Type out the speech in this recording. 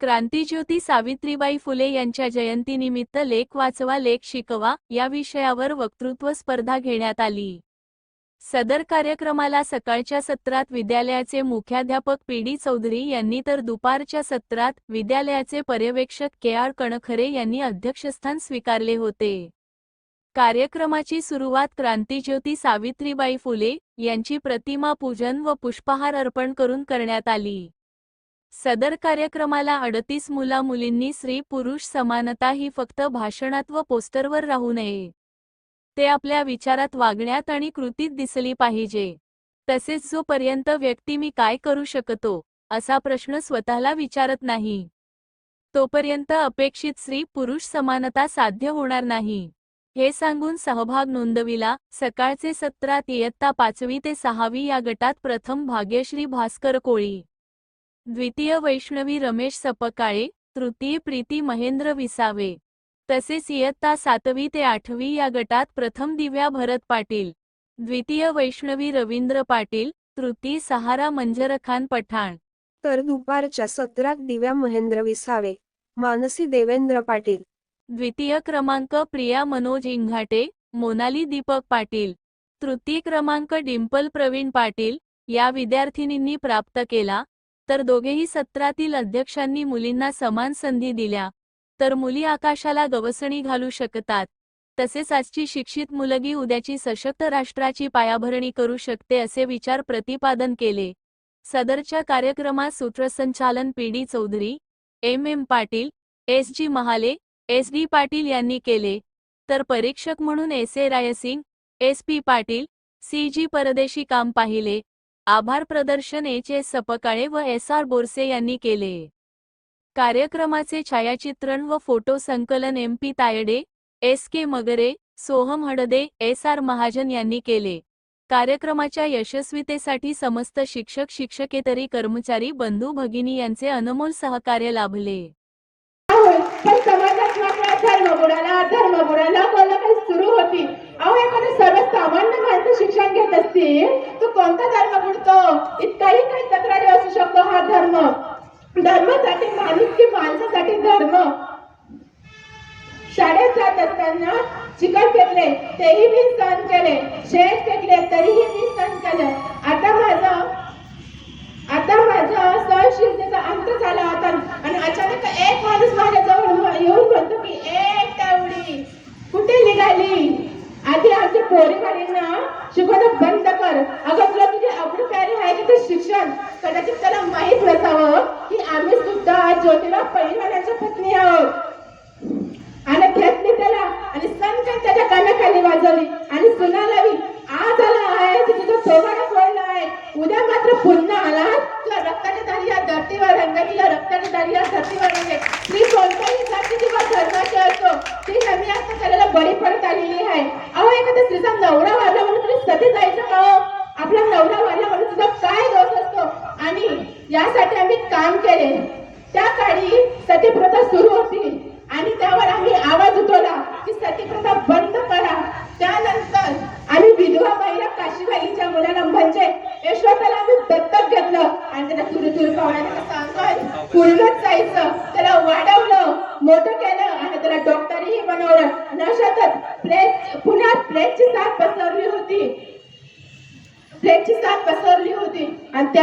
क्रांतीज्योती सावित्रीबाई फुले यांच्या जयंतीनिमित्त लेख वाचवा लेख शिकवा या विषयावर वक्तृत्व स्पर्धा घेण्यात आली. सदर कार्यक्रमाला सकाळच्या सत्रात विद्यालयाचे मुख्याध्यापक पी डी चौधरी यांनी तर दुपारच्या सत्रात विद्यालयाचे पर्यवेक्षक के आर कणखरे यांनी अध्यक्षस्थान स्वीकारले होते. कार्यक्रमाची सुरुवात क्रांतीज्योती सावित्रीबाई फुले यांची प्रतिमा पूजन व पुष्पहार अर्पण करून करण्यात आली. सदर कार्यक्रमाला अडतीस मुला मुलींनी स्त्री पुरुष समानता ही फक्त भाषणात व पोस्टरवर राहू नये. ते आपल्या विचारात वागण्यात आणि कृतीत दिसली पाहिजे. तसेच जोपर्यंत व्यक्ती मी काय करू शकतो असा प्रश्न स्वतःला विचारत नाही. तोपर्यंत अपेक्षित स्त्री पुरुष समानता साध्य होणार नाही. हे सांगून सहभाग नोंदविला सकाळचे सत्रात इयत्ता पाचवी ते सहावी या गटात प्रथम भाग्यश्री भास्कर कोळी. द्वितीय वैष्णवी रमेश सपकाळे तृतीय प्रीती महेंद्र विसावे. तसेच इयत्ता सातवी ते आठवी या गटात प्रथम दिव्या भरत पाटील. द्वितीय वैष्णवी रवींद्र पाटील तृतीय सहारा मंजरखान पठाण. तर दुपारच्या सत्रात दिव्या महेंद्र विसावे मानसी देवेंद्र पाटील. द्वितीय क्रमांक प्रिया मनोज इंघाटे मोनाली दीपक पाटील. तृतीय क्रमांक डिंपल प्रवीण पाटील या विद्यार्थिनींनी प्राप्त केला तर दोघेही सत्रातील अध्यक्षांनी मुलींना समान संधी दिल्या. तर मुली आकाशाला गवसणी घालू शकतात. तसेच आजची शिक्षित मुलगी उद्याची सशक्त राष्ट्राची पायाभरणी करू शकते असे विचार प्रतिपादन केले. सदरच्या कार्यक्रमात सूत्रसंचालन P D Chaudhari M M Patil S G Mahale S D Patil यांनी केले. तर परीक्षक म्हणून S A Raysing S P Patil C G Pardeshi काम पाहिले. आभार प्रदर्शन एच एस सपकाळे व एस आर बोरसे यांनी केले. कार्यक्रमाचे छायाचित्रण व फोटो संकलन M P Tayade S K Magare Soham Hadade S R Mahajan यांनी केले. कार्यक्रमाच्या यशस्वीतेसाठी समस्त शिक्षक शिक्षकेतरी कर्मचारी बंधू भगिनी यांचे अनमोल सहकार्य लाभले. पण समाजात धर्म बुडाला धर्म बुडाला सुरू होती अहो एखादे सर्वसामान्य माणसं शिक्षण घेत असतील तर कोणता धर्म बुडतो इतकाही काही तक्रारी असू शकतो हा धर्म धर्मासाठी माणूस की माणसासाठी धर्म? शाळेत जात असताना चिकट फेकले तेही मी सहन केले. शेत फेकले तरीही मी सहन केलं. आता माझं आता माझा आधी आमच्या पोरीवालींना शिकवणं बंद कर. अगं तुला तुझी आवड प्यारी आहे की ते शिक्षण. कदाचित त्याला माहीत नसावं की आम्ही सुद्धा ज्योतिबा पहिलवानांच्या पत्नी आहोत. आणि घेतली त्याला आणि सनकन त्याच्या कानाखाली वाजवली. आणि सुना लावी आज आला आहे की तुझं थोबाडा फोडला आहे. उद्या मात्र पुन्हा आला. तुला रक्ताच्या दारी या धर्तीवर रंगली या रक्ताच्या दारी या धर्तीवर रंगे ती कोणत्याही जाती किंवा धर्माची असो ती नवी आता करायला बळी पडत आलेली आहे अहो एखाद्या स्त्रीचा नवरा वारला म्हणून तुम्ही सती जायचं का हो आपला नवरा वारला म्हणून तुझा काय दोष असतो आणि यासाठी आम्ही काम केले. त्या काळी सतीप्रथा सुरू होती आणि त्यावर आम्ही आवाज उठवला की सतीप्रथा बंद करा. त्यानंतर आम्ही विधवा महिला काशीबाईच्या मुलाला म्हणजे यशवंताला आम्ही दत्तक घेतलं. आणि त्याला तुरी तुरी पाहुण्याला सांगत पूर्णच जायचं त्याला वाढवलं मोठं केलं आणि त्याला डॉक्टरही बनवलं. नशातच अशातच प्लेस पुण्यात प्लेसची साथ पसरली होती. प्लेसची साथ पसरली होती. आणि त्या